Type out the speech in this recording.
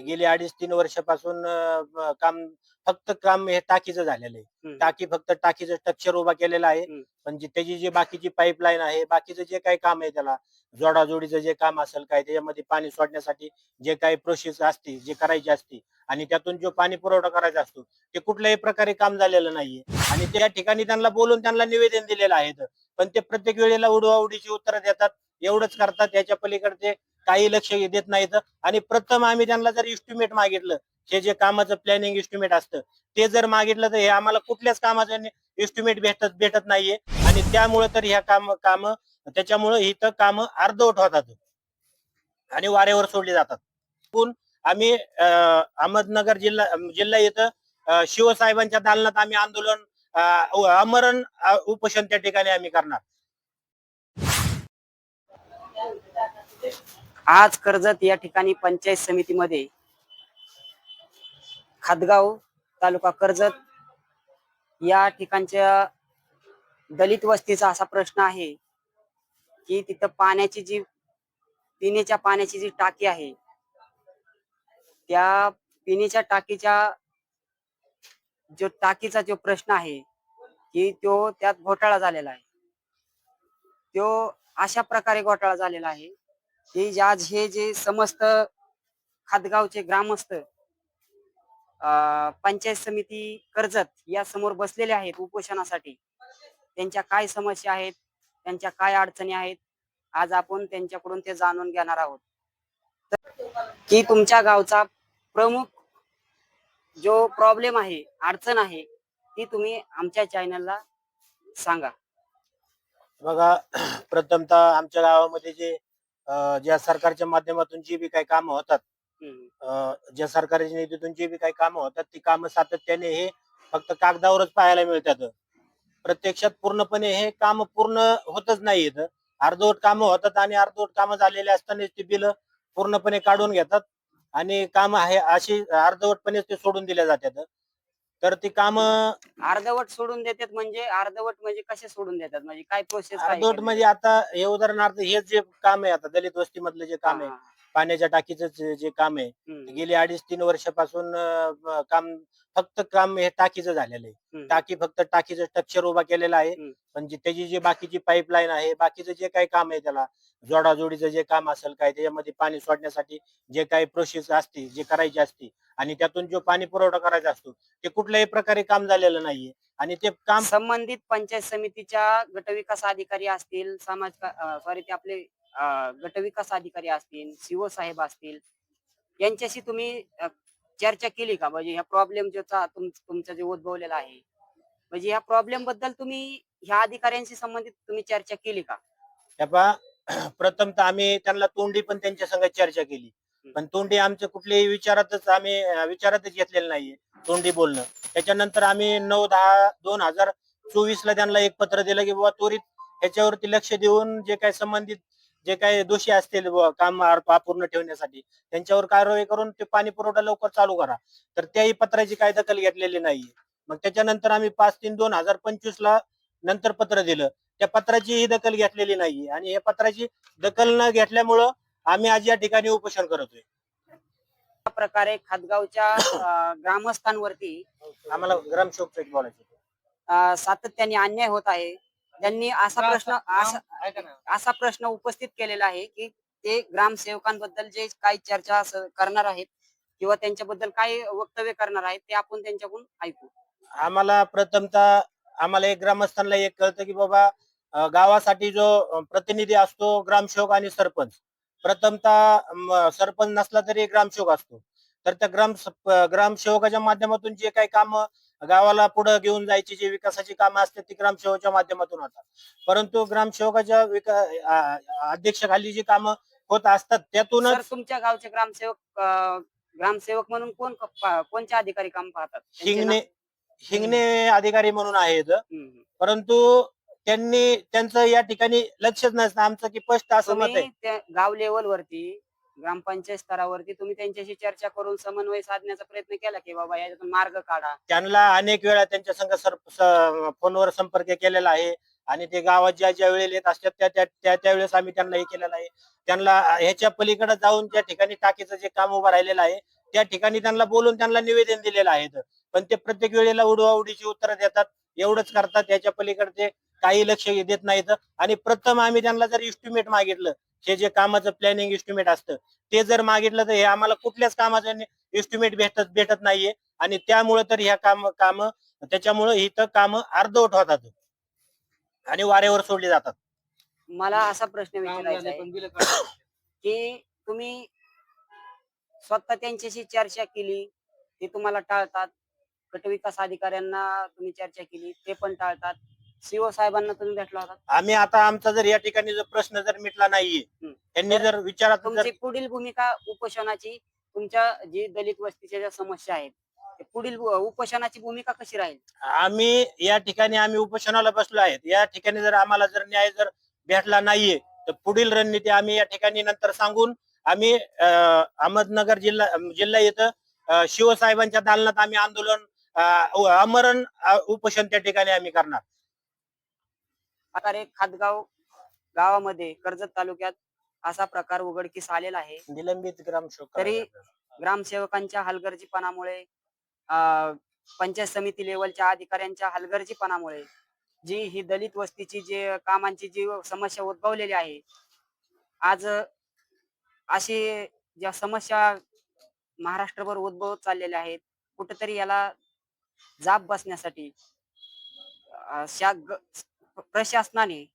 गेली अडीच तीन वर्षापासून अं, काम फक्त काम हे टाकीचं झालेलं आहे. टाकी फक्त टाकीचं स्ट्रक्चर उभा केलेलं आहे. पण जी त्याची जी बाकीची पाईपलाईन आहे बाकीचं जे काही काम आहे त्याला जोडाजोडीचं जे काम असेल काय त्याच्यामध्ये पाणी सोडण्यासाठी जे काही प्रोसेस असते जे करायची असते आणि त्यातून जो पाणी पुरवठा करायचा असतो ते कुठल्याही प्रकारे काम झालेलं नाहीये. आणि त्या ठिकाणी त्यांना बोलून त्यांना निवेदन दिलेलं आहे. पण ते प्रत्येक वेळेला उडवाउडीची उत्तरं देतात. एवढंच करतात त्याच्या पलीकडे काही लक्ष देत नाहीत. आणि प्रथम आम्ही त्यांना जर इस्टिमेट मागितलं हे जे कामाचं प्लॅनिंग इस्टिमेट असतं ते जर मागितलं तर हे आम्हाला कुठल्याच कामाचं इस्टिमेट भेटत भेटत नाहीये. आणि त्यामुळे तर ह्या काम काम त्याच्यामुळे इथं काम अर्धवट होतात. आणि वाऱ्यावर सोडली जातात. पण आम्ही अं, अहमदनगर जिल्हा जिल्हा इथं शिवसाहेबांच्या दालनात आम्ही आंदोलन अमरण उपोषण त्या ठिकाणी आम्ही करणार. आज कर्जत या ठिकाणी पंचायत समितीमध्ये खादगाव तालुका कर्जत या ठिकाणच्या दलित वस्तीचा असा प्रश्न आहे की तिथं पाण्याची जी पिण्याच्या पाण्याची जी टाकी आहे त्या पिण्याच्या टाकीच्या जो टाकीचा जो प्रश्न आहे की तो त्यात घोटाळा झालेला आहे. तो अशा प्रकारे घोटाळा झालेला आहे की आज हे जे समस्त खादगावचे ग्रामस्थ पंचायत समिती कर्जत या समोर बसलेले आहेत उपोषणासाठी. त्यांच्या काय समस्या आहेत? त्यांच्या काय अडचणी आहेत? आज आपण त्यांच्याकडून ते जाणून घेणार आहोत. की तुमच्या गावचा प्रमुख जो प्रॉब्लेम आहे अडचण आहे ती तुम्ही आमच्या चॅनलला सांगा. बघा प्रथमतः आमच्या गावामध्ये जे ज्या सरकारच्या माध्यमातून जी बी काही कामं होतात अं, ज्या सरकारच्या निधीतून जी बी काही कामं होतात ती कामं सातत्याने हे फक्त कागदावरच पाहायला मिळतात. प्रत्यक्षात पूर्णपणे हे काम पूर्ण होतच नाहीत अर्धवट कामं होतात आणि अर्धवट कामं झालेले असताना ती बिलं पूर्णपणे काढून घेतात आणि काम आहे अशी अर्धवटपणे ते सोडून दिल्या जातात. तर ती कामं अर्धवट सोडून देतात म्हणजे अर्धवट म्हणजे कसे सोडून देतात? म्हणजे काय प्रोसेस अर्धवट म्हणजे आता हे उदाहरणार्थ हे जे काम आहे आता दलित वस्ती मधलं जे काम आहे पाण्याच्या टाकीचं जे जे काम आहे गेली अडीच तीन वर्षापासून अं, ब- काम फक्त काम हे टाकीचं झालेलं आहे. टाकी फक्त टाकीचं स्ट्रक्चर उभा केलेलं आहे. पण जी त्याची जी बाकीची पाईपलाईन आहे बाकीचं जे काही काम आहे त्याला जोडाजोडीचं जे काम असेल काय त्याच्यामध्ये पाणी सोडण्यासाठी जे काही प्रोसेस असते जे करायची असते आणि त्यातून जो पाणी पुरवठा करायचा असतो ते कुठल्याही प्रकारे काम झालेलं नाहीये. आणि ते काम संबंधित पंचायत समितीच्या गटविकास अधिकारी असतील समाज सॉरी ते आपले गटविकास अधिकारी असतील सीओ साहेब असतील यांच्याशी तुम्ही चर्चा केली का? म्हणजे ह्या प्रॉब्लेम ज्याचा तुम- तुमचा जे उद्भवलेला आहे म्हणजे ह्या प्रॉब्लेमबद्दल तुम्ही ह्या अधिकाऱ्यांशी संबंधित तुम्ही चर्चा केली का? पहा, प्रथमतः आम्ही त्यांना तोंडी पण त्यांच्या संग चर्चा केली. पण तोंडी आमच्या कुठल्याही विचारातच आम्ही विचारातच घेतलेलं नाहीये तोंडी बोलणं. त्याच्यानंतर आम्ही नऊ दहा दोन हजार चोवीस ला त्यांना एक पत्र दिलं की बाबा त्वरित ह्याच्यावरती लक्ष देऊन जे काही संबंधित जे काही दोषी असतील काम अप- अपूर्ण ठेवण्यासाठी त्यांच्यावर कारवाई करून ते पाणी पुरवठा लवकर चालू करा. तर त्याही पत्राची काही दखल घेतलेली नाहीये. मग त्याच्यानंतर आम्ही पाच तीन दोन हजार पंचवीस ला नंतर पत्र दिलं. त्या पत्राचीही दखल घेतलेली नाहीये. आणि या पत्राची दखल न घेतल्यामुळं आम्ही आज या ठिकाणी उपोषण करतोय. प्रकारे खादगावच्या अं, ग्रामस्थांवरती आम्हाला ग्रामसेवक बोलायचं सातत्याने अन्याय होत आहे. त्यांनी असा प्रश्न असा? प्रश्न उपस्थित केलेला आहे की ते ग्रामसेवकांबद्दल जे काही चर्चा करणार आहेत किंवा त्यांच्याबद्दल काय वक्तव्य करणार आहेत ते आपण त्यांच्याकडून ऐकू. आम्हाला प्रथमतः आम्हाला एक ग्रामस्थांना एक कळतं की बाबा गावासाठी जो प्रतिनिधी असतो ग्रामसेवक आणि सरपंच. प्रथमतः सरपंच नसला तरी ग्रामसेवक असतो. तर त्या ग्राम ग्रामसेवकाच्या माध्यमातून जे काही काम गावाला पुढे घेऊन जायची जी विकासाची कामं असतात ती ग्रामसेवकाच्या माध्यमातून होतात. परंतु ग्रामसेवकाच्या विका अध्यक्षाखाली जी कामं होत असतात सर त्यातूनच तुमच्या गावचे ग्रामसेवक अं, ग्रामसेवक म्हणून कोण प- कोणचे अधिकारी काम पाहतात? त्यांचे हिंगणे हिंगणे अधिकारी म्हणून आहेत. नाव? हम्म. परंतु त्यांनी त्यांचं या ठिकाणी लक्षच नसतं. आमचं की स्पष्ट असं मत आहे. तुम्ही त्या गाव लेवल वरती ग्रामपंचायत स्तरावरती तुम्ही त्यांच्याशी चर्चा करून समन्वय साधण्याचा प्रयत्न केला की बाबा याच्यातून मार्ग काढा. त्यांना अनेक वेळा त्यांच्या संघ सर स- फोनवर संपर्क केलेला आहे आणि ते गावात ज्या ज्या वेळेला येत असतात त्या त्या त्या त्यावेळेस आम्ही त्यांना हे केलेलं आहे. त्यांना ह्याच्या पलीकडे जाऊन ज्या ठिकाणी टाकीचं जे काम उभं राहिलेलं आहे त्या ठिकाणी त्यांना बोलून त्यांना निवेदन दिलेलं आहे. पण ते प्रत्येक वेळेला उडवाउडीची उत्तरं देतात एवढंच करतात. त्याच्या पलीकडे ते काही लक्ष देत नाहीत. आणि प्रथम आम्ही त्यांना जर इस्टिमेट मागितलं हे जे कामाचं प्लॅनिंग इस्टिमेट असतं ते जर मागितलं तर हे आम्हाला कुठल्याच कामाचं इस्टिमेट भेटत भेटत नाहीये. आणि त्यामुळे तर ह्या काम काम त्याच्यामुळे इथं काम अर्धवट होतात. आणि वाऱ्यावर सोडले जातात. मला असा प्रश्न विचारायचा की तुम्ही स्वतः त्यांच्याशी चर्चा केली ते तुम्हाला टाळतात. गटविकास अधिकाऱ्यांना तुम्ही चर्चा केली ते पण टाळतात. सीओ साहेबांना तुम्ही भेटला होता? आम्ही आता आमचा जर या ठिकाणी जर प्रश्न जर मिटला नाहीये हम्म. त्यांनी जर विचारात तुमची पुढील भूमिका उपोषणाची तुमच्या जी दलित वस्तीच्या ज्या समस्या आहेत ते पुढील उपोषणाची भूमिका कशी राहील? आम्ही या ठिकाणी आम्ही उपोषणाला बसलो आहेत. या ठिकाणी जर आम्हाला जर न्याय जर भेटला नाहीये तर पुढील रणनीती आम्ही या ठिकाणी नंतर सांगून आम्ही अं, अहमदनगर जिल्हा जिल्हा इथं अं, शिवसाहेबांच्या दालनात आम्ही आंदोलन अं, आमरण अं, उपोषण त्या ठिकाणी आम्ही करणार. प्रकारे खातगाव गावामध्ये कर्जत तालुक्यात असा प्रकार उघडकीस आलेला आहे. निलंबित ग्रामसेवक तरी ग्रामसेवकांच्या हलगर्जीपणामुळे पंचायत समिती लेवलच्या अधिकाऱ्यांच्या हलगर्जीपणामुळे जी ही दलित वस्तीची जे कामांची जी समस्या उद्भवलेली आहे आज अशी ज्या समस्या महाराष्ट्रभर उद्भवत चाललेल्या आहेत कुठेतरी याला जाब बसण्यासाठी प्रशासनाने